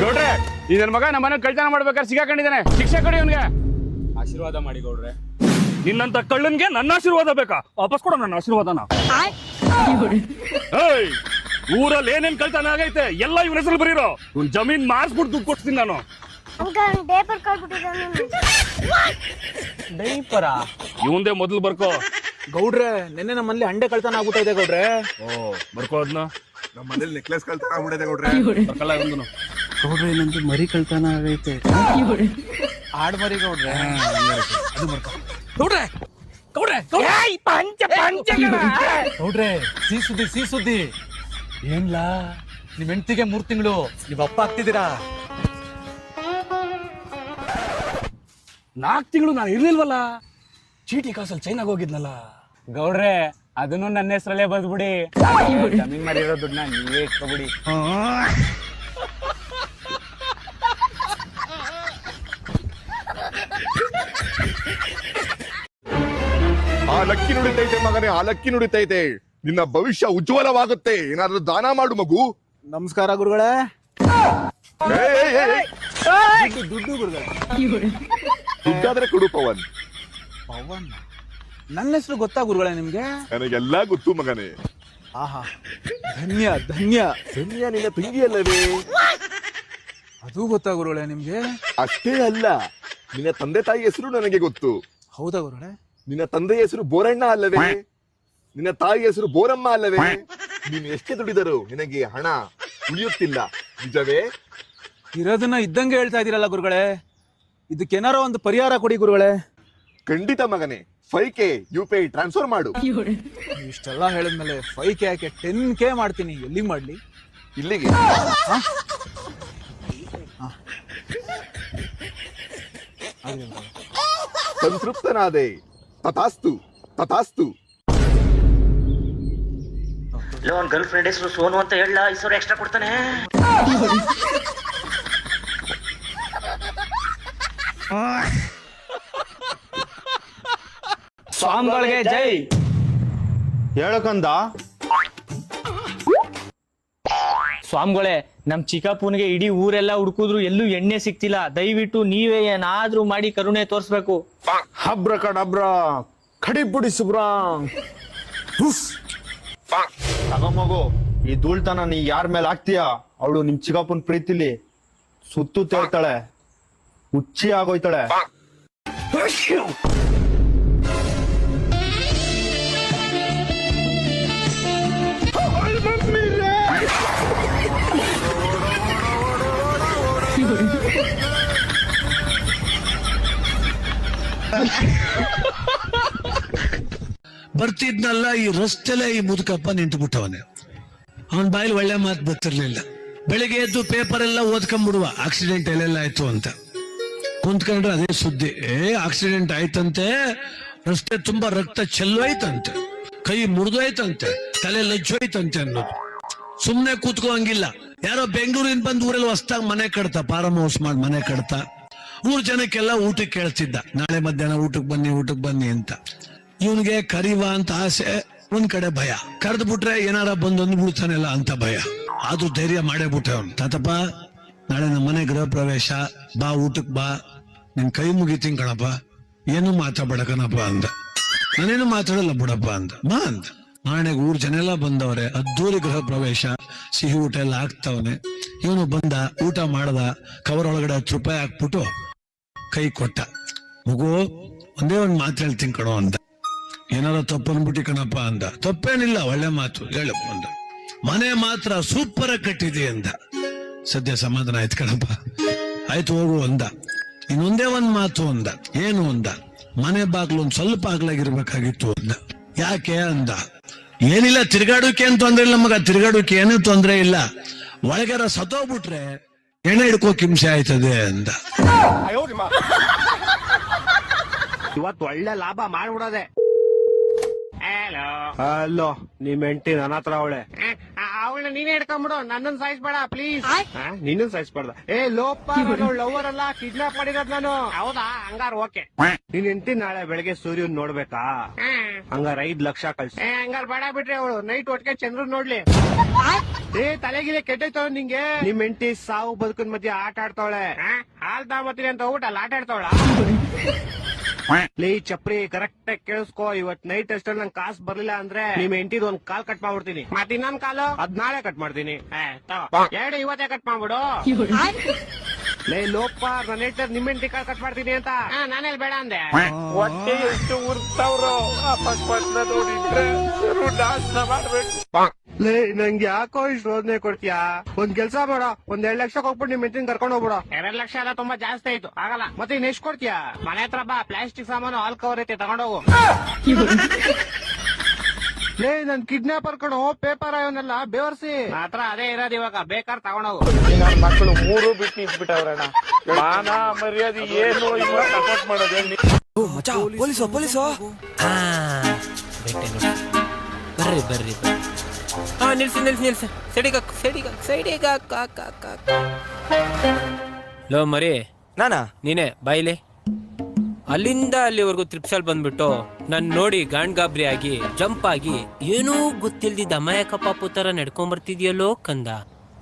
ಗೌಡ್ರೆ ಈ ನನ್ನ ಮಗ ನಮ್ಮ ಮನೆ ಕಳ್ತನ ಮಾಡ್ಬೇಕಾದ್ರೆ ಸಿಗಾಕೊಂಡಿದ್ದಾನೆ. ಶಿಕ್ಷೆ ಕೊಡಿ ಅವನಿಗೆ ಆಶೀರ್ವಾದ ಮಾಡಿ ಗೌಡ್ರೆ. ನಿನ್ನಂತ ಕಳ್ಳನ್ಗೆ ನನ್ನ ಆಶೀರ್ವಾದ ಬೇಕಾ? ವಾಪಸ್ ಕೊಡು ನನ್ನ ಆಶೀರ್ವಾದನ. ಏಯ್ ಊರಲ್ಲಿ ಏನೇನ್ ಕಳ್ತನ ಆಗೈತೆ ಎಲ್ಲ ಇವನ ಹೆಸರು ಬರೀರೋ. ಇವ್ನ್ ಜಮೀನ್ ಮಾರ್ಸ್ಬಿಟ್ಟು ದುಡ್ಡು ಕೊಡ್ತೀನಿ ನಾನು. ಡೈಪರ ಇವಂದೇ ಮೊದಲು ಬರ್ಕೋ. ಗೌಡ್ರೆ ನಿನ್ನೆ ನಮ್ಮಲ್ಲಿ ಅಂಡೆ ಕಳ್ತನ ಆಗ್ಬಿಟ್ಟಿದೆ ಗೌಡ್ರೆ. ಓ ಬರ್ಕೋ ಅದನ್ನ ನಮ್ಮ ಮನೇಲಿ ನೆಕ್ಲೆಸ್ ಕಳ್ತನ ಆಗ್ಬಿಟ್ಟಿದೆ ನೋಡ್ರಿ ಬರ್ಕಲ್ಲ ಒಂದು ಗೌಡ್ರೆ ಇನ್ನೊಂದು ಮರಿ ಕಳ್ತನ ಆಗೈತೆ. ಆಡ್ ಮರಿ ಗೌಡ್ರೆ ಅದು ಬರ್ಕೊ ಗೌಡ್ರೆ ಗೌಡ್ರೆ ಪಂಚ ಪಂಚ ಗೌಡ್ರೆ ಸಿ ಸುದ್ದಿ ಸಿ ಸುದ್ದಿ. ಏನ್ಲಾ? ನಿಮ್ ಹೆಂಡತಿಗೆ ಮೂರ್ ತಿಂಗಳು. ನೀವ್ ಅಪ್ಪ ಆಗ್ತಿದ್ದೀರಾ? ನಾಲ್ಕು ತಿಂಗಳು ನಾನು ಇರ್ಲಿಲ್ವಲ್ಲ? ಚೀಟಿ ಕಾಸಲ್ಲಿ ಚೈನಾಗ ಹೋಗಿದ್ನಲ್ಲ. ಗೌಡ್ರೆ ಅದನ್ನು ನನ್ನ ಹೆಸರಲ್ಲೇ ಬದ್ಬಿಡಿ ಜಮೀನ್ ಮಾಡಿರೋ ದುಡ್ಡನ್ನ ನೀವೇ ಇಟ್ಕೊಬಿಡಿ ಆ ಲಕ್ಕಿ ನುಡಿತೈತೆ ಮಗನೇ ಆ ಲಕ್ಕಿ ನುಡಿತೈತೆ. ನಿನ್ನ ಭವಿಷ್ಯ ಉಜ್ವಲವಾಗುತ್ತೆ. ಏನಾದ್ರೂ ದಾನ ಮಾಡು ಮಗು. ನಮಸ್ಕಾರ ಗುರುಗಳೇ. ಏ. ದುಡ್ಡು ಗುರುಗಳೇ. ದುಡ್ಡಾದ್ರೆ ಕೊಡು ಪವನ್. ಪವನ್ ನನ್ನ ಹೆಸರು ಗೊತ್ತಾ ಗುರುಗಳೇ ನಿಮ್ಗೆ? ನನಗೆಲ್ಲ ಗೊತ್ತು ಮಗನೇ. ಆಹಾ ಧನ್ಯ ಧನ್ಯ. ಧನ್ಯ ನಿನ್ನ ತಂಗಿ ಅಲ್ಲವೇ ಅದು ಗೊತ್ತಾ ಗುರುಗಳೇ ನಿಮ್ಗೆ? ಅಷ್ಟೇ ಅಲ್ಲ ನಿನ್ನ ತಂದೆ ತಾಯಿ ಹೆಸರು ನನಗೆ ಗೊತ್ತು. ಹೌದಾ ಗುರುಗಳೇ? ನಿನ್ನ ತಂದೆಯ ಹೆಸರು ಬೋರಣ್ಣ ಅಲ್ಲವೇ? ನಿನ್ನ ತಾಯಿ ಹೆಸರು ಬೋರಮ್ಮ ಅಲ್ಲವೇ? ನೀನು ಎಷ್ಟೇ ದುಡಿದರು ನಿನಗೆ ಹಣ ಉಳಿಯುತ್ತಿಲ್ಲ ನಿಜವೇ? ಇರೋದನ್ನ ಇದ್ದಂಗೆ ಹೇಳ್ತಾ ಇದೀರಲ್ಲ ಗುರುಗಳೇ ಇದಕ್ಕೇನಾರೋ ಒಂದು ಪರಿಹಾರ ಕೊಡಿ ಗುರುಗಳೇ. ಖಂಡಿತ ಮಗನೇ. Five K U P I transfer ಮಾಡು. ಇಷ್ಟೆಲ್ಲ ಹೇಳಿದ್ಮೇಲೆ ಫೈವ್ ಕೆ ಯಾಕೆ ಟೆನ್ ಕೆ ಮಾಡ್ತೀನಿ ಎಲ್ಲಿಗೆ ಮಾಡಲಿ? ಇಲ್ಲಿಗೆ. ಸಂತೃಪ್ತನಾದೆ. ತಥಾಸ್ತು ತಥಾಸ್ತು. ಲೋನ್ ಗರ್ಲ್ ಫ್ರೆಂಡ್ ಹೆಸರು ಸೋನು ಅಂತ ಹೇಳ ಸಾವಿರ ಎಕ್ಸ್ಟ್ರಾ ಕೊಡ್ತಾನೆ. ಸ್ವಾಮಿಗಳಿಗೆ ಜೈ. ಹೇಳಕಂದ ಸ್ವಾಮಿಗಳೇ ನಮ್ ಚಿಕ್ಕಪ್ಪನಿಗೆ ಇಡೀ ಊರೆಲ್ಲ ಹುಡುಕಿದ್ರು ಎಲ್ಲೂ ಎಣ್ಣೆ ಸಿಕ್ತಿಲ್ಲ ದಯವಿಟ್ಟು ನೀವೇ ಏನಾದ್ರೂ ಮಾಡಿ ಕರುಣೆ ತೋರ್ಸ್ಬೇಕು. ಹಬ್ರ ಕಡಬ್ರ ಕಡಿ ಪುಡಿ ಸುಬ್ರ. ಮಗು ಈ ಧೂಳ್ತನ ನೀ ಯಾರ ಮೇಲೆ ಹಾಕ್ತೀಯ? ಅವಳು ನಿಮ್ ಚಿಕ್ಕಪ್ಪನ ಪ್ರೀತಿಲಿ ಸುತ್ತು ತೇಳ್ತಾಳೆ. ಹುಚ್ಚಿ ಆಗೋಯ್ತಾಳೆ. ಬರ್ತಿದ್ನಲ್ಲ ಈ ರಸ್ತೆಲೆ ಈ ಮುದುಕಪ್ಪ ನಿಂತು ಬಿಟ್ಟವನೆ ಅವನ ಬಾಯಲ್ಲಿ ಒಳ್ಳೆ ಮಾತು ಬರ್ತಿರ್ಲಿಲ್ಲ ಬೆಳಿಗ್ಗೆ ಎದ್ದು ಪೇಪರ್ ಎಲ್ಲ ಓದ್ಕೊಂಡ್ಬಿಡುವ ಆಕ್ಸಿಡೆಂಟ್ ಎಲ್ಲೆಲ್ಲ ಆಯ್ತು ಅಂತ. ಕುಂತ್ಕೊಂಡ್ರೆ ಅದೇ ಸುದ್ದಿ. ಏ ಆಕ್ಸಿಡೆಂಟ್ ಆಯ್ತಂತೆ. ರಸ್ತೆ ತುಂಬಾ ರಕ್ತ ಚೆಲ್ಲೋಯ್ತಂತೆ ಕೈ ಮುರಿದೋಯ್ತಂತೆ ತಲೆ ಲಜ್ಜೋಯ್ತಂತೆ ಅನ್ನೋದು. ಸುಮ್ನೆ ಕೂತ್ಕೋಂಗಿಲ್ಲ ಯಾರೋ ಬೆಂಗಳೂರಿಂದ ಬಂದು ಊರಲ್ಲಿ ಹೊಸ್ದಾಗ ಮನೆ ಕಟ್ತಾ ಫಾರಂ ಹೌಸ್ ಮಾಡಿ ಮನೆ ಕಟ್ತಾ. ಊರ್ ಜನಕ್ಕೆಲ್ಲ ಊಟಕ್ಕೆ ಕೇಳ್ತಿದ್ದ. ನಾಳೆ ಮಧ್ಯಾಹ್ನ ಊಟಕ್ಕೆ ಬನ್ನಿ ಊಟಕ್ಕೆ ಬನ್ನಿ ಅಂತ. ಇವನಿಗೆ ಕರಿವ ಅಂತ ಆಸೆ, ಒಂದ್ ಕಡೆ ಭಯ. ಕರೆದು ಬಿಟ್ರೆ ಏನಾರ ಬಂದು ಬಿಡ್ತಾನೆಲ್ಲ ಅಂತ ಭಯ. ಅದು ಧೈರ್ಯ ಮಾಡೇ ಬಿಟ್ಟೆ ಅವ್ನು. ತಾತಪ್ಪ, ನಾಳೆ ನಮ್ಮ ಮನೆ ಗೃಹ ಪ್ರವೇಶ. ಬಾ ಊಟಕ್ ಬಾ. ನಿನ್ ಕೈ ಮುಗಿತೀನಿ ಕಣಪ್ಪ. ಏನು ಮಾತಾಡ್ಬೇಡ ಕಣಪ್ಪ ಅಂದ. ನಾನೇನು ಮಾತಾಡಲ್ಲ ಬಿಡಪ್ಪ ಅಂದ. ಬಾ ಅಂದ. ನಾಳೆ ಊರ್ ಜನ ಎಲ್ಲ ಬಂದವ್ರೆ. ಅದ್ದೂರಿ ಗೃಹ ಪ್ರವೇಶ. ಸಿಹಿ ಊಟ ಎಲ್ಲ ಹಾಕ್ತವನೆ. ಇವನು ಬಂದ, ಊಟ ಮಾಡ್ದ. ಕವರ್ ಒಳಗಡೆ ಹತ್ತು ರೂಪಾಯಿ ಹಾಕ್ಬಿಟ್ಟು ಕೈ ಕೊಟ್ಟ. ಮಗು ಒಂದೇ ಒಂದು ಮಾತು ಹೇಳ್ತೀನಿ ಕಣೋ ಅಂದ ಏನಾರ ತಪ್ಪನ್ಬಿಟ್ಟಿ ಕಣಪ್ಪ ಅಂದ. ತಪ್ಪೇನಿಲ್ಲ, ಒಳ್ಳೆ ಮಾತು, ಹೇಳು ಅಂದ. ಮನೆ ಮಾತ್ರ ಸೂಪರ್ ಕಟ್ಟಿದೆ ಅಂದ. ಸದ್ಯ ಸಮಾಧಾನ ಆಯ್ತು ಕಣಪ್ಪ. ಆಯ್ತು, ಹೋಗು ಅಂದ. ಇನ್ನೊಂದೇ ಒಂದ್ ಮಾತು ಅಂದ. ಏನು ಅಂದ? ಮನೆ ಬಾಗ್ಲು ಒಂದ್ ಸ್ವಲ್ಪ ಆಗ್ಲಾಗಿರ್ಬೇಕಾಗಿತ್ತು ಅಂದ. ಯಾಕೆ ಅಂದ? ಏನಿಲ್ಲ, ತಿರ್ಗಾಡೋಕೆ ಏನ್ ತೊಂದ್ರೆ ಇಲ್ಲ ಮಗ. ತಿರ್ಗಾಡೋಕೆ ಏನೂ ತೊಂದ್ರೆ ಇಲ್ಲ. ಒಳಗರ ಸತ್ತೋಗ್ಬಿಟ್ರೆ ಎಣ್ಣೆ ಹಿಡ್ಕೋಕ್ ಹಿಂಸೆ ಆಯ್ತದೆ ಅಂದ. ಇವತ್ತು ಒಳ್ಳೆ ಲಾಭ ಮಾಡ್ಬಿಡೋದೆ. ಅಲ್ಲೋ ನಿಮ್ ಹೆಂಡತಿ ನನ್ನ ಹತ್ರ ಅವಳೆ. ಅವಳನ್ನ ನೀನೇ ಹಿಡ್ಕೊಂಬಿಡು. ನನ್ನನ್ ಸಾಯಿಸ್ಬೇಡ ಪ್ಲೀಸ್ ನಿನ್ನ ಸಾಯಿಸ್ಬಾರ್ದ. ಏ ಲೋಪ ಲವರ್ ಅಲ್ಲ ಕಿಡ್ನಾಪ್ ಮಾಡಿರೋದ್ ನಾನು. ಹೌದಾ? ಹಂಗಾರ ಓಕೆ ನೀನ್ ಹೆಂಡತಿ ನಾಳೆ ಬೆಳಗ್ಗೆ ಸೂರ್ಯನ್ ನೋಡ್ಬೇಕಾ? ಹಂಗಾರ ಐದ್ ಲಕ್ಷ ಕಳ್ಸಿ. ಏ ಹಂಗಾರ ಬೇಡ ಬಿಟ್ರಿ ಅವಳು. ನೈಟ್ ಒಟ್ಟಿಗೆ ಚಂದ್ರ ನೋಡ್ಲಿ. ಏ ತಲೆಗಿಲೆ ಕೆಟ್ಟೈತವ ನಿಂಗೆ? ನಿಮ್ ಹೆಂಡತಿ ಸಾವು ಬದುಕಿನ ಮಧ್ಯೆ ಆಟ ಆಡ್ತಾವಳೆ. ಹಾಲ್ ತಗೊಂಬತ್ತೀನಿ ಅಂತ ಊಟ ಅಲ್ಲಿ ಆಟ ಆಡ್ತಾವಳ? ಲೇ ಚಪ್ರಿ ಕರೆಕ್ಟ್ ಆಗಿ ಕೇಳಿಸ್ಕೋ. ಇವತ್ ನೈಟ್ ಅಷ್ಟಲ್ಲಿ ನಂಗೆ ಕಾಸು ಬರ್ಲಿಲ್ಲ ಅಂದ್ರೆ ನಿಮ್ ಹೆಂಡತಿದ್ ಒಂದ್ ಕಾಲ್ ಕಟ್ ಮಾಡ್ಬಿಡ್ತೀನಿ. ಮತ್ತೆ ಇನ್ನೊಂದ್ ಕಾಲು? ಅದ್ ನಾಳೆ ಕಟ್ ಮಾಡ್ತೀನಿ. ಎರಡು ಇವತ್ತೇ ಕಟ್ ಮಾಡ್ಬಿಡು. ಲೇ ಲೋಪ ನನ್ನ ಹೆಂಡತಿ ನಿಮ್ ಹೆಂಡತಿ ಕಾಲ್ ಕಟ್ ಮಾಡ್ತೀನಿ ಅಂತ. ನಾನೇ ನಾನೆಲ್ ಬೇಡ ಅಂದೆ. ಹೊಟ್ಟೆ ಎಷ್ಟು ಉರ್ತಾವ್ರು? ಮಾಡ್ಬೇಕು. ಲೇ ನಂಗೆ ಯಾಕೋ ಇಷ್ಟು ರೋದನೆ ಕೊಡ್ತೀಯಾ? ಒಂದ್ ಕೆಲ್ಸ ಬೇಡ ಒಂದ್ ಎರಡ್ ಲಕ್ಷ ಹೋಗ್ಬಿಟ್ಟು ನಿಮ್ ಹೆಂಡತಿನ ಕರ್ಕೊಂಡು ಹೋಗ್ಬಿಡ. ಎರಡ್ ಲಕ್ಷ ಎಲ್ಲ ತುಂಬಾ ಜಾಸ್ತಿ ಆಯ್ತು ಆಗಲ್ಲ. ಮತ್ತೆ ಇನ್ ಎಷ್ಟು ಕೊಡ್ತೀಯಾ? ಮನೆ ಹತ್ರ ಬಾ ಪ್ಲಾಸ್ಟಿಕ್ ಸಾಮಾನು ಆಲ್ ಕವರ್ ಐತೆ ತಗೊಂಡೋಗು ಲೇ ನನ್ ಕಿಡ್ನಾಪರ್ ಕಣೋ ಪೇಪರ್ ಅವನ್ನೆಲ್ಲ ಬೇವರ್ಸಿ. ಹತ್ರ ಅದೇ ಇರೋದು ಇವಾಗ ಬೇಕಾರ್ ತಗೊಂಡೋಗು ನನ್ನ ಮಕ್ಕಳು ಮೂರು ಬಿಟ್ಟು ಇಟ್ಬಿಟ್ಟವ್ರಣ್ಣ ಮಾನ ಮರ್ಯಾದೆ ಏನು ಇಲ್ಲ ಸಪೋರ್ಟ್ ಮಾಡೋದು ಹೇಳಿ. Police police? ಬರ್ರಿ ಬರ್ರಿ ಬರ್ರಿ. ಹಾ ನಿಲ್ಸಿ ನಿಲ್ಸಿ ನಿಲ್ಸಿ. ಸೈಡಿಗೆ ಹಾಕು ಸೈಡಿಗೆ ಹಾಕು ಸೈಡಿಗೆ ಹಾಕು ಹಾಕು ಹಾಕು ಹಾಕು. ಲೋ ಮರಿ. ನಾನಾ? ನೀನೇ ಬಾಯಿಲಿ ಅಲ್ಲಿಂದ ಅಲ್ಲಿವರೆಗೂ ತ್ರಿಪ್ಸಲ್ ಬಂದ್ಬಿಟ್ಟು ನನ್ ನೋಡಿ ಗಾಂಡ್ ಗಾಬ್ರಿ ಆಗಿ ಜಂಪ್ ಆಗಿ ಏನೂ ಗೊತ್ತಿಲ್ದಿದ್ದ ಅಮಾಯಕ ಪಾಪು ತರ ನಡ್ಕೊಂಡ್ ಬರ್ತಿದ್ಯಲ್ಲೋ ಕಂದ.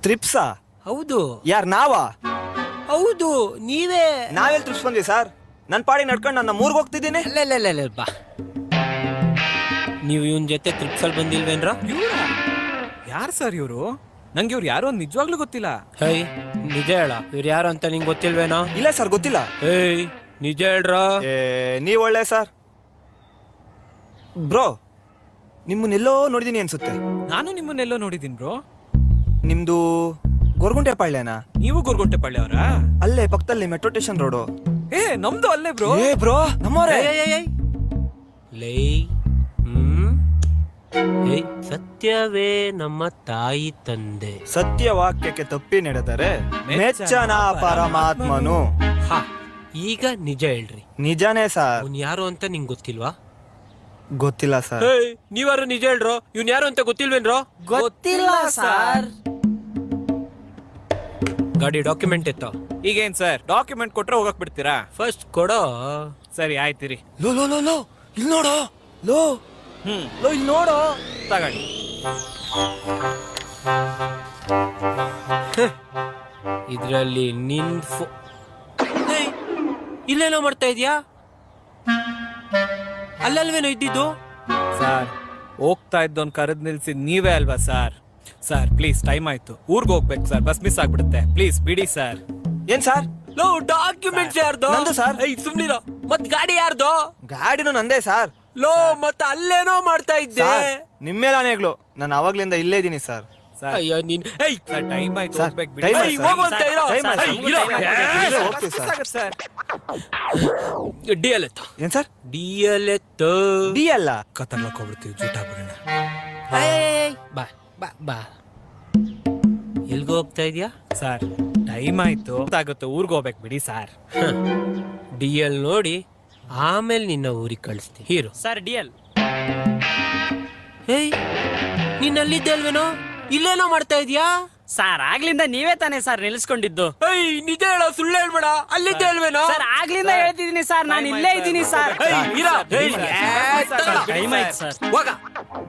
ತ್ರಿಪ್ಸಾ ಹೌದು. ಯಾರ್ ನಾವಾ? ಹೌದು ನೀವೇ. ನಾವೆಲ್ ತ್ರಿಪ್ಸ್ ಬಂದ್ವಿ ಸರ್? ನನ್ನ ಪಾಡಿ ನಡ್ಕೊಂಡು ನನ್ನ ಮೂರ್ಗ್ ಹೋಗ್ತಿದ್ದೀನಿ? ಬಾ. ನೀವು ಇವನ್ ಜೊತೆ ತ್ರಿಪ್ಸಲ್ ಬಂದಿಲ್ವೇನ್ರ? ಯಾರು ಸರ್ ಇವರು? ನಂಗೆ ಇವ್ರು ಯಾರು ಅಂತ ನಿಜವಾಗ್ಲೂ ಗೊತ್ತಿಲ್ಲ. ಹೇ ನಿಜ ಹೇಳ. ಇವ್ರ ಯಾರು ಅಂತ ನಿಂಗೆ ಗೊತ್ತಿಲ್ವೇನೋ? ಇಲ್ಲ ಸರ್ ಗೊತ್ತಿಲ್ಲ. ಏಯ್ ನಿಜ ಹೇಳ್ರ? ಏ ನೀವ್ ಒಳ್ಳೆ ಸರ್. ಬ್ರೋ ನಿಮ್ಮನ್ನೆಲ್ಲೋ ನೋಡಿದೀನಿ ಅನ್ಸುತ್ತೆ. ನಾನು ನಿಮ್ಮನ್ನೆಲ್ಲೋ ನೋಡಿದೀನಿ ಬ್ರೋ. ನಿಮ್ದು ಗೊರ್ಗುಂಟೆ ಪಾಳ್ಯನಾ? ನೀವು ಗುರುಗುಂಟೆ ಪಳ್ಳಿ ಅವರಾ? ಅಲ್ಲೇ ಪಕ್ಕದಲ್ಲಿ ಮೆಟ್ರೋ ಸ್ಟೇಷನ್ ರೋಡು. ಏ ನಮ್ದು ಅಲ್ಲೇ ಬ್ರೋ. ಏ ಬ್ರೋ ನಮ್ಮವರೇ. ಲೈ ಏಯ್ ಸತ್ಯವೇ ನಮ್ಮ ತಾಯಿ ತಂದೆ. ಸತ್ಯ ವಾಕ್ಯಕ್ಕೆ ತಪ್ಪಿ ನಡೆದರೆ ಮೆಚ್ಚನ ಪರಮಾತ್ಮನು. ಹಾ ಈಗ ನಿಜ ಹೇಳ್ರಿ. ನಿಜಾನೇ ಸರ್. ಅವ್ನ್ ಯಾರು ಅಂತ ನಿಂಗ್ ಗೊತ್ತಿಲ್ವಾ? ಗೊತ್ತಿಲ್ಲ ಸರ್. ಏಯ್ ನೀವಾರು ನಿಜ ಹೇಳ್ರೋ? ಇವ್ನ್ ಯಾರು ಅಂತ ಗೊತ್ತಿಲ್ವೇನ್ರೋ? ಗೊತ್ತಿಲ್ಲ ಸರ್. ಗಾಡಿ ಡಾಕ್ಯುಮೆಂಟ್ ಇತ್ತು ಈಗೇನ್ ಸರ್? ಡಾಕ್ಯುಮೆಂಟ್ ಕೊಟ್ರೆ ಹೋಗಕ್ ಬಿಡ್ತೀರಾ? ಫಸ್ಟ್ ಕೊಡೋ. ಸರಿ ಆಯ್ತಿರಿ ಲೋ ಲೋ ಲೋ ಲೋ ಇಲ್ಲಿ ನೋಡೋ. ಲೋ. ಹ್ಮ್. ಲೋ ಇಲ್ಲಿ ನೋಡು. ತಗೊಳ್ಳಿ. ಇದ್ರಲ್ಲಿ ನಿನ್ ಫೋ ಏಯ್, ಇಲ್ಲೇನೋ ಮಾಡ್ತಾ ಇದೀಯಾ? ಅಲ್ಲಲ್ವೇನೋ ಇದ್ದಿದ್ದು? ಸರ್ ಹೋಗ್ತಾ ಇದ್ದೋನ್ ಕರೆದ್ ನಿಲ್ಸಿದ್ ನೀವೇ ಅಲ್ವಾ ಸರ್? ಸರ್ ಪ್ಲೀಸ್ ಟೈಮ್ ಆಯ್ತು. ಊರ್ಗ್ ಹೋಗ್ಬೇಕು ಸರ್. ಬಸ್ ಮಿಸ್ ಆಗ್ಬಿಡುತ್ತೆ. ಪ್ಲೀಸ್ ಬಿಡಿ ಸರ್. ಏನ್ ಸರ್? ಲೋ ಡಾಕ್ಯುಮೆಂಟ್ಸ್ ಯಾರ್ದು? ನಂದು sir. ಏಯ್ ಸುಮ್ನಿರೋ. ಮತ್ ಗಾಡಿ ಯಾರ್ದು? ಗಾಡಿನೂ ನಂದೇ ಸರ್. ಲೋ ಮತ್ತೆ ಅಲ್ಲೇನೋ ಮಾಡ್ತಾ ಇದ್ದೆ. ನಿಮ್ಮೆಲ್ಲ ನಿಮ್ಮೇಲಾನೇಗ್ಲು ನಾನು ಅವಾಗ್ಲಿಂದ ಇಲ್ಲೇ ಇದೀನಿ ಸರ್. ಸರ್. ಅಯ್ಯೋ ನೀನ್ ಏಯ್ ಟೈಮ್ ಆಯ್ತು ಸರ್, ಹೋಗ್ಬೇಕು ಬಿಡಿ. time. ಆಯ್ತು, ಏಯ್, ಹೋಗುವಂತ ಇರೋ. Time ಆಯ್ತು, ಏಯ್, ಇರೋ. ಏಯ್, ಹೋಗ್ತೀವಿ ಸರ್ ಸರ್. ಡಿ ಎಲ್ ಎತ್ತು ಏನ್ ಸರ್? ಡಿ ಎಲ್ ಎತ್ತು ಡಿ ಅಲ್ಲ ಕತ್ತರ್ಲಕ್ ಹೋಗ್ಬಿಡ್ತೀವಿ ಜೂಟ ಬರೋಣ ಬಾ ಬಾ ಬಾ. ಎಲ್ಗೋ ಹೋಗ್ತಾ ಇದೀಯಾ? ಸರ್ ಟೈಮ್ ಆಯ್ತು. ಆಗುತ್ತೆ ಊರ್ಗ್ ಹೋಗ್ಬೇಕು ಬಿಡಿ ಸರ್. ಡಿ ಎಲ್ ನೋಡಿ ಆಮೇಲೆ ನಿನ್ನ ಊರಿಗೆ ಕಳಿಸ್ತೀನಿ. ಹೀರೋ. ಸರ್ ಡಿ ಎಲ್ ಏಯ್ ನೀನ್ ಅಲ್ಲಿದ್ದೆ ಅಲ್ವೇನೋ ಇಲ್ಲೇನೋ ಮಾಡ್ತಾ ಇದೀಯಾ? ಸರ್ ಆಗ್ಲಿಂದ ನೀವೇ ತಾನೇ ಸರ್ ನಿಲ್ಸ್ಕೊಂಡಿದ್ದು ಏಯ್ ನಿಜ ಹೇಳೋ ಸುಳ್ಳು ಹೇಳ್ಬೇಡ. ಅಲ್ಲಿದ್ದೆ ಅಲ್ವೇನೋ ಸರ್ ಆಗ್ಲಿಂದ ಹೇಳ್ತಿದ್ದೀನಿ ಸರ್ ನಾನು ಇಲ್ಲೇ ಇದ್ದೀನಿ ಸರ್. ಏಯ್, ಇರೋ. ಏಯ್, ಏ, ತಲ್ಲ. ಟೈಮ್ ಆಯ್ತು ಸರ್ ಹೋಗ.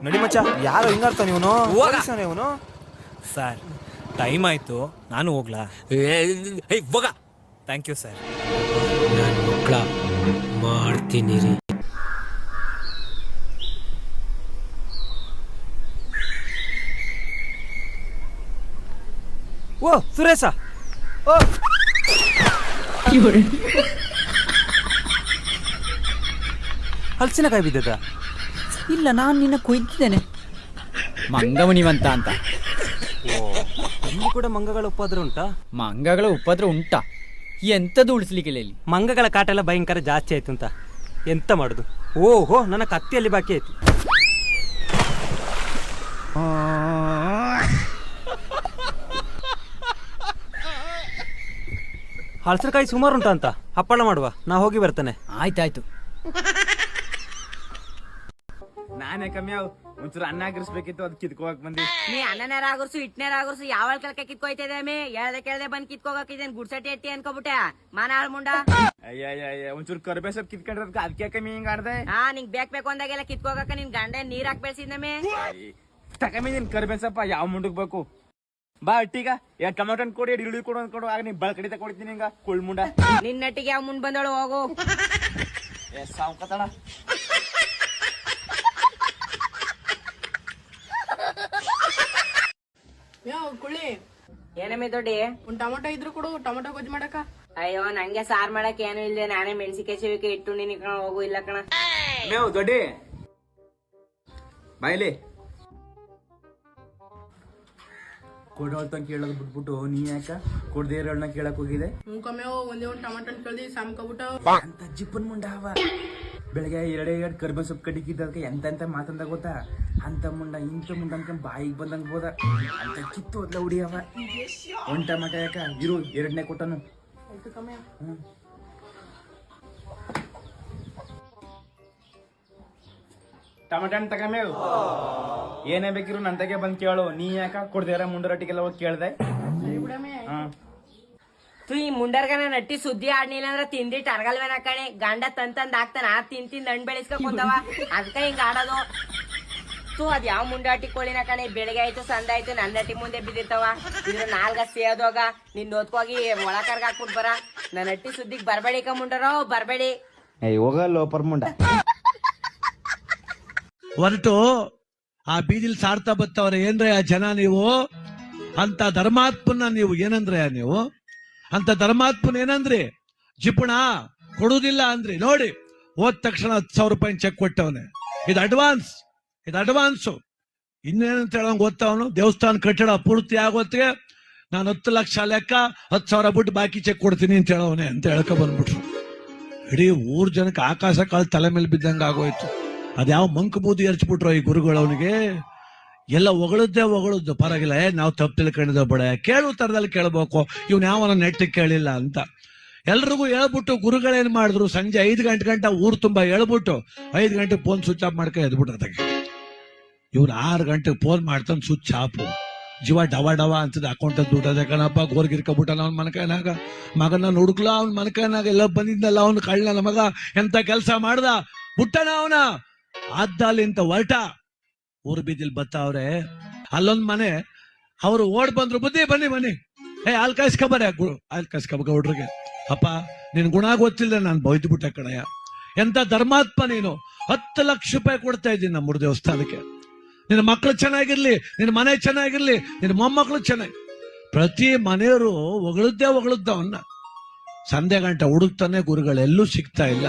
ನಡಿ ಮಚ್ಚ ಯಾರು ಹಿಂಗಾರ್ತಾನೆ ಇವನು? ಹೋಗ. ಇವನು? ಸರ್ ಟೈಮ್ ಆಯ್ತು ನಾನು ಹೋಗ್ಲಾ? ಏಯ್, ಹೋಗ. Thank you sir. ನಾನು ಮಕ್ಕಳ ಮಾಡ್ತೀನಿ ರೀ ಓ ಸುರೇಶ! ಓ! ಹಲಸಿನಕಾಯಿ ಬಿದ್ದದ? ಇಲ್ಲ ನಾನು ನಿನ್ನ ಕೊಯ್ತಿದ್ದೇನೆ. ಮಂಗವನಿವಂತ ಅಂತ. ಓ ಇಲ್ಲಿ ಕೂಡ ಮಂಗಗಳ ಉಪದ್ರ ಉಂಟಾ? ಮಂಗಗಳ ಉಪದ್ರ ಉಂಟಾ. ಎಂತದು ಉಳಿಸ್ಲಿಕ್ಕಿಲ್ಲ ಇಲ್ಲಿ? ಮಂಗಗಳ ಕಾಟ ಎಲ್ಲ ಭಯಂಕರ ಜಾಸ್ತಿ ಆಯ್ತು ಅಂತ. ಎಂತ ಮಾಡುದು? ಓಹೋ ನನ್ನ ಕತ್ತಿಯಲ್ಲಿ ಬಾಕಿ ಆಯ್ತು. ಹಳಸರ್ಕಾಯಿ ಸುಮಾರು ಉಂಟಾ ಅಂತ ಹಪ್ಪಳ ಮಾಡುವ. ನಾ ಹೋಗಿ ಬರ್ತೇನೆ. ಆಯ್ತಾಯ್ತು. ನಾನೇ ಕಮ್ಮಿ ಅವ್ ಒಂಚೂರು ಅನ್ನ ಆಗಿರ್ಸ್ಬೇಕಿತ್ತು ಅದ್ ಕಿತ್ಕೋಕ್ ಬಂದಿ. ನೀ ಅನ್ನನೇರ ಆಗರ್ಸು ಇಟ್ನೇರ ಆಗರ್ಸು ಯಾವ ಕಲ್ಕ ಕಿತ್ಕೋಯ್ತಿದೆ ಮೇ? ಹೇಳ್ದೆ ಕೇಳ್ದೆ ಬಂದ್ ಕಿತ್ಕೋಗಿದ್ದೇನ್ ಗುಡ್ಸಟಿ ಎಟ್ಟಿ ಅನ್ಕೋಬಿಟ್ಟೆ? ಮಾನ ಆಳ್ ಮುಂಡ? ಅಯ್ಯ ಅಯ್ಯ ಅಯ್ಯ ಒಂಚೂರು ಕರ್ಬೇ ಸೊಪ್ಪು ಕಿತ್ಕೊಂಡ್ರೆ ಅದಕ್ಕೆ ಕಮ್ಮಿ ಹಿಂಗ್ ಆಡ್ದೆ. ಹಾ ನಿಂಗ್ ಬೇಕ್ ಬೇಕು ಅಂದಾಗೆಲ್ಲ ಕಿತ್ಕೋಗಕ್ಕ ನಿನ್ ಗಂಡ ನೀರ್ ಹಾಕ್ ಬೆಳ್ಸಿದ್ನಮೇ ತಕಮಿ ನಿನ್ ಕರ್ಬೇ ಸೊಪ್ಪ ಯಾವ ಮುಂಡಕ್ ಬೇಕು? ಬಾ ಅಟ್ಟಿಗ ಎರಡ್ ಟೊಮೆಟೊ ಕೊಡಿ ಎರಡು ಈರುಳ್ಳಿ ಕೊಡು ಅನ್ಕೊಂಡು ಆಗ ನೀ ಬಳಕಡಿತ ಕೊಡ್ತೀನಿ ಹಿಂಗ ಕುಳ್ ಮುಂಡ. ನಿನ್ ಅಟ್ಟಿಗೆ ಯಾವ ಮುಂದ್ ಬಂದಳು ಹೋಗು. ಏ ಕುಳಿ ಏನಮ್ಮ ದೊಡ್ಡಿ? ಒಂದ್ ಟೊಮೊಟೊ ಇದ್ರು ಕೊಡು ಟೊಮೊಟೊ ಗೊಜ್ಜು ಮಾಡಕ. ಅಯ್ಯೋ ನಂಗೆ ಸಾರ್ ಮಾಡಕ್ ಏನು ಇಲ್ಲದೆ ನಾನೇ ಮೆಣಸಿಕಾಯಿ ಸಿವಿಕೆ ಇಟ್ಟು ನಿನ್ ಕಣ ಹೋಗು ಇಲ್ಲ ಕಣ. ಮೇವು ದೊಡ್ಡಿ. ಬಾಯ್ಲಿ ಕೊಡೋಳ್ತ ಕೇಳೋದು ಬಿಟ್ಬಿಟ್ಟು ನೀ ಯಾಕ ಕೊಡ್ದೇ ಇರೋಳ್ನ ಕೇಳಕ್ ಹೋಗಿದೆ ಮುಖಮೇವು ಒಂದೇ ಒಂದ್ ಟೊಮೊಟೊ ಕೇಳ್ದಿ ಸಾಮ್ಕೊಬಿಟ್ಟು. ಅಂತ ಜಿಪ್ಪನ್ ಮುಂಡ ಅವ. ಬೆಳಗ್ಗೆ ಎರಡೇ ಎರಡು ಕರ್ಬೇ ಸೊಪ್ಪು ಕಡಿಕಿದ್ದಕ್ಕೆ ಎಂತೆಂಥ ಮಾತಂದ ಗೊತ್ತಾ? ಅಂತ ಮುಂಡ ಇಂಥ ಮುಂಡ ಅಂತ ಬಾಯಿಗೆ ಬಂದಂಗೆ ಹೋದ. ಅಂತ ಕಿತ್ತು ಹೋದ್ಲ ಹುಡಿಯವ ಒನ್ ಟಮಾಟ ಯಾಕ? ಇರು ಎರಡನೇ ಕೊಟ್ಟನು. ಟಮಾಟ ಹಣ್ಣು ತಗೊಂಬೇವು ಏನೇ ಬೇಕಿರು ನನ್ನ ತಗೆ ಬಂದು ಕೇಳು. ನೀ ಯಾಕ ಕೊಡ್ದೇರ ಮುಂಡರೊಟ್ಟಿಗೆಲ್ಲ ಹೋಗಿ ಕೇಳ್ದೆ? ಹಾ ತು ಈ ಮುಂಡರ್ಗನ ನಟ್ಟಿ ಸುದ್ದಿ ಆಡ್ನಿಲ್ಲ ಅಂದ್ರ ತಿಂದಿ ಟರ್ಗಲ್ವೇನ ಕಣೆ? ಗಂಡ ತಂದ್ ತಂದ್ ಹಾಕ್ತಾನ. ಆ ತಿನ್ ತಿಂದ್ ಹಣ್ ಬೆಳೆಸ್ಕೊಂಡ್ ಕುಂತವ. ಅದಕ್ಕ ಹಿಂಗ ಆಡೋದು. ತು ಅದ್ ಯಾವ ಮುಂಡಾಟಿ ಕೋಳಿನ ಕಣೆ? ಬೆಳಗ್ಗೆ ಆಯ್ತು ಸಂದ ಆಯ್ತು ನನ್ನ ನಟಿ ಮುಂದೆ ಬಿದ್ದಿರ್ತಾವ. ಇದ್ರ ನಾಲ್ಗ ಸೇದೋಗ ನಿನ್ ಓದ್ಕೋಗಿ ಒಳಕರ್ಗ ಹಾಕ್ಬಿಟ್ ಬರ. ನನ್ನ ನಟ್ಟಿ ಸುದ್ದಿಗ್ ಬರ್ಬೇಡಿ ಕ ಮುಂಡರೋ ಬರ್ಬೇಡಿ. ಹೋಗಲ್ಲ ಮುಂಡ. ಹೊರಟು ಆ ಬೀದಿಲ್ ಸಾರ್ತಾ ಬತ್ತವ್ರೆ ಏನ್ರ ಜನ ನೀವು? ಅಂತ ಧರ್ಮಾತ್ಮನ ನೀವು ಏನಂದ್ರೆ ನೀವು? ಅಂತ ಧರ್ಮಾತ್ಮನ ಏನಂದ್ರಿ, ಜಿಪುಣ, ಕೊಡುವುದಿಲ್ಲ ಅಂದ್ರಿ, ನೋಡಿ, ಹೋದ ತಕ್ಷಣ ಹತ್ತು ಸಾವಿರ ರೂಪಾಯಿ ಚೆಕ್ ಕೊಟ್ಟವನೆ. ಇದು ಅಡ್ವಾನ್ಸ್ ಇದು ಅಡ್ವಾನ್ಸು ಇನ್ನೇನಂತ ಹೇಳೋಂಗೆ ಗೊತ್ತವನು ದೇವಸ್ಥಾನ ಕಟ್ಟಡ ಪೂರ್ತಿ ಆಗೋತ್ತಿಗೆ ನಾನು ಹತ್ತು ಲಕ್ಷ ಲೆಕ್ಕ, ಹತ್ತು ಸಾವಿರ ಬಿಟ್ಟು ಬಾಕಿ ಚೆಕ್ ಕೊಡ್ತೀನಿ ಅಂತ ಹೇಳವನೆ ಅಂತ ಹೇಳ್ಕೊ ಬಂದ್ಬಿಟ್ರು. ಇಡೀ ಊರ್ ಜನಕ್ಕೆ ಆಕಾಶ ಕಾಳು ತಲೆ ಮೇಲೆ ಬಿದ್ದಂಗೆ ಆಗೋಯ್ತು. ಅದ್ಯಾವ ಮಂಕ್ ಬೂದಿ ಎರಚ್ಬಿಟ್ರು ಈ ಗುರುಗಳು ಅವನಿಗೆ ಎಲ್ಲ ಹೊಗಳದ್ದೇ ಹೊಗಳದ್ದು. ಪರವಾಗಿಲ್ಲ. ಏ, ನಾವು ತಪ್ಪು ತಿಳ್ಕೊಂಡಿದ್ದೆ ಬಡ. ಕೇಳುವ ತರದಲ್ಲಿ ಕೇಳಬೇಕು. ಇವ್ನು ಯಾವನ ನೆಟ್ಟಿಗೆ ಕೇಳಿಲ್ಲ ಅಂತ. ಎಲ್ರಿಗೂ ಹೇಳ್ಬಿಟ್ಟು ಗುರುಗಳೇನ್ ಮಾಡಿದ್ರು? ಸಂಜೆ ಐದು ಗಂಟೆ ಗಂಟೆ ಊರು ತುಂಬಾ ಹೇಳ್ಬಿಟ್ಟು ಐದು ಗಂಟೆ ಫೋನ್ ಸ್ವಿಚ್ ಆಫ್ ಮಾಡ್ಕೊಂಡು ಎದ್ಬಿಟ್ರೆ ಅದಕ್ಕೆ ಇವ್ನು ಆರು ಗಂಟೆಗೆ ಫೋನ್ ಮಾಡ್ತಾನೆ ಸ್ವಿಚ್ ಆಫು ಜೀವ ಡವ ಡವ ಅಂತದ ಅಕೌಂಟ್ ದುಡ್ಡು ಅದೇ ಕಣಪ್ಪ. ಗೋರ್ಗಿರ್ಕೊಬಿಟ್ಟಲ್ಲ ಅವ್ನ ಮನಕೈನಾಗ. ಮಗನ ಹುಡುಕ್ಲ ಅವ್ನ ಮನಕೈನಾಗ. ಎಲ್ಲ ಬಂದಿದ್ನಲ್ಲ ಅವ್ನು ಕಳ್ಳನ ಮಗ ಎಂತ ಕೆಲಸ ಮಾಡ್ದ? ಬಿಟ್ಟನ ಅವನ? ಆದ್ದಾಲಿಂತ ಹೊರಟ. ಊರು ಬೀದಿಲ್ ಬತ್ತಾವ್ರೆ ಅಲ್ಲೊಂದ್ ಮನೆ, ಅವರು ಓಡ್ ಬಂದ್ರು ಬುದ್ಧಿ ಬನ್ನಿ ಬನ್ನಿ. ಏ, ಹಾಲ್ ಗುರು ಹಾಲ್ ಕಾಯಿಸ್ಕೊಬ ಹುಡ್ರಿಗೆ. ಅಪ್ಪ, ನಿನ್ ಗುಣ ಗೊತ್ತಿಲ್ಲ, ನಾನು ಬೈದು ಬಿಟ್ಟೆ ಕಣಯ್ಯ. ಎಂತ ಧರ್ಮಾತ್ಮ ನೀನು? ಹತ್ತು ಲಕ್ಷ ರೂಪಾಯಿ ಕೊಡ್ತಾ ಇದ್ದೀನಿ ನಮ್ಮ ದೇವಸ್ಥಾನಕ್ಕೆ. ನಿನ್ನ ಮಕ್ಕಳು ಚೆನ್ನಾಗಿರ್ಲಿ ನಿನ್ನ ಮನೆ ಚೆನ್ನಾಗಿರ್ಲಿ ನಿನ್ನ ಮೊಮ್ಮಕ್ಕಳು ಚೆನ್ನಾಗಿ, ಪ್ರತಿ ಮನೆಯವರು ಹೊಗಳದ್ದೇ ಹೊಗಳದ್ದವನ್ನ ಸಂಧೆ ಗಂಟೆ ಹುಡುಕ್ತಾನೆ ಗುರುಗಳೆಲ್ಲೂ ಸಿಗ್ತಾ ಇಲ್ಲ.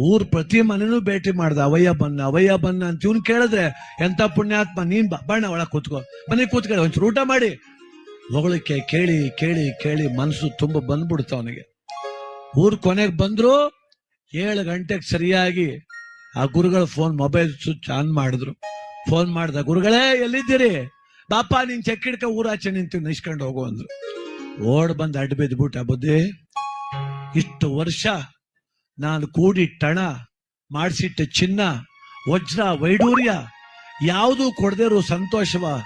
ಊರ್ ಪ್ರತಿ ಮನೆನೂ ಭೇಟಿ ಮಾಡ್ದ, ಅವಯ್ಯ ಬನ್ನ ಅವಯ್ಯ ಬನ್ನ ಅಂತ ಇವ್ನು ಕೇಳಿದ್ರೆ, ಎಂತ ಪುಣ್ಯಾತ್ಮ, ನೀನ್ ಬಣ್ಣ ಒಳಗ್ ಕೂತ್ಕೋ ಮನೆ ಕೂತ್ಕೊಳ್ಳಿ ಒಂಚೂರು ಊಟ ಮಾಡಿ. ಹೊಗಳಿಕೆ ಕೇಳಿ ಕೇಳಿ ಕೇಳಿ ಮನಸ್ಸು ತುಂಬ ಬಂದ್ಬಿಡ್ತು ಅವನಿಗೆ. ಊರ್ ಕೊನೆಗೆ ಬಂದ್ರು, ಏಳು ಗಂಟೆಗೆ ಸರಿಯಾಗಿ ಆ ಗುರುಗಳು ಫೋನ್, ಮೊಬೈಲ್ ಸ್ವಿಚ್ ಆನ್ ಮಾಡಿದ್ರು. ಫೋನ್ ಮಾಡ್ದ, ಗುರುಗಳೇ, ಎಲ್ಲಿದ್ದೀರಿ? ಬಾಪ, ನೀನ್ ಚೆಕ್ ಹಿಡ್ಕ ಊರಾಚೆ ನಿಂತು ನಿಸ್ಕೊಂಡು ಹೋಗು ಅಂದ್ರು. ಓಡ್ ಬಂದು ಅಡ್ಡ ಬಿದ್ಬಿಟ್ಟ ಬುದ್ಧಿ. ಇಷ್ಟು ವರ್ಷ ನಾನು ಕೂಡಿಟ್ಟಣ ಮಾಡಿಸಿಟ್ಟ ಚಿನ್ನ, ವಜ್ರ, ವೈಡೂರ್ಯ ಯಾವುದೂ ಕೊಡದಿರೋ ಸಂತೋಷವ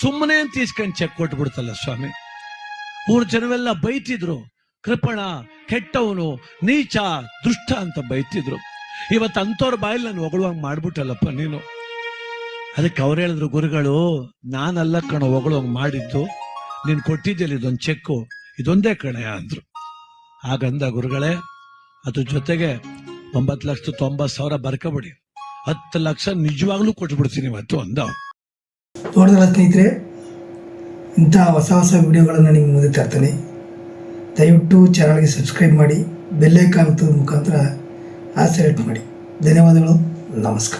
ಸುಮ್ಮನೆ ಅಂತ ಚೆಕ್ ಕೊಟ್ಬಿಡ್ತಲ್ಲ ಸ್ವಾಮಿ. ಊರ್ ಜನವೆಲ್ಲ ಬೈತಿದ್ರು, ಕೃಪಣ, ಕೆಟ್ಟವನು, ನೀಚ, ದುಷ್ಟ ಅಂತ ಬೈತಿದ್ರು. ಇವತ್ತು ಅಂಥವ್ರ ಬಾಯಲ್ಲಿ ನಾನು ಹೊಗಳುವಂಗೆ ಮಾಡ್ಬಿಟ್ಟಲ್ಲಪ್ಪ ನೀನು. ಅದಕ್ಕೆ ಅವ್ರು ಹೇಳಿದ್ರು, ಗುರುಗಳು, ನಾನಲ್ಲ ಕಣ, ಹೊಗಳುವಂಗೆ ಮಾಡಿದ್ದು. ನೀನು ಕೊಟ್ಟಿದ್ದಲ್ಲಿ ಇದೊಂದು ಚೆಕ್ಕು, ಇದೊಂದೇ ಕಣಯ ಅಂದ್ರು. ಹಾಗಂದ ಗುರುಗಳೇ ಅದ್ರ ಜೊತೆಗೆ ಒಂಬತ್ತು ಲಕ್ಷದ ತೊಂಬತ್ತು ಸಾವಿರ ಬರ್ಕೊಬಿಡಿ. ಹತ್ತು ಲಕ್ಷ ನಿಜವಾಗ್ಲೂ ಕೊಟ್ಬಿಡ್ತೀನಿ ಇವತ್ತು ಅಂದ. ನೋಡಿದ್ರೆ ಸ್ನೇಹಿತರೆ, ಇಂಥ ಹೊಸ ಹೊಸ ವಿಡಿಯೋಗಳನ್ನು ನಿಮ್ಮ ಮುಂದೆ ತರ್ತಾನೆ. ದಯವಿಟ್ಟು ಚಾನಲ್ಗೆ ಸಬ್ಸ್ಕ್ರೈಬ್ ಮಾಡಿ ಬೆಲ್ಲೈಕಾನ್ ಮುಖಾಂತರ ಆ ಸೆಲೆಕ್ಟ್ ಮಾಡಿ. ಧನ್ಯವಾದಗಳು, ನಮಸ್ಕಾರ.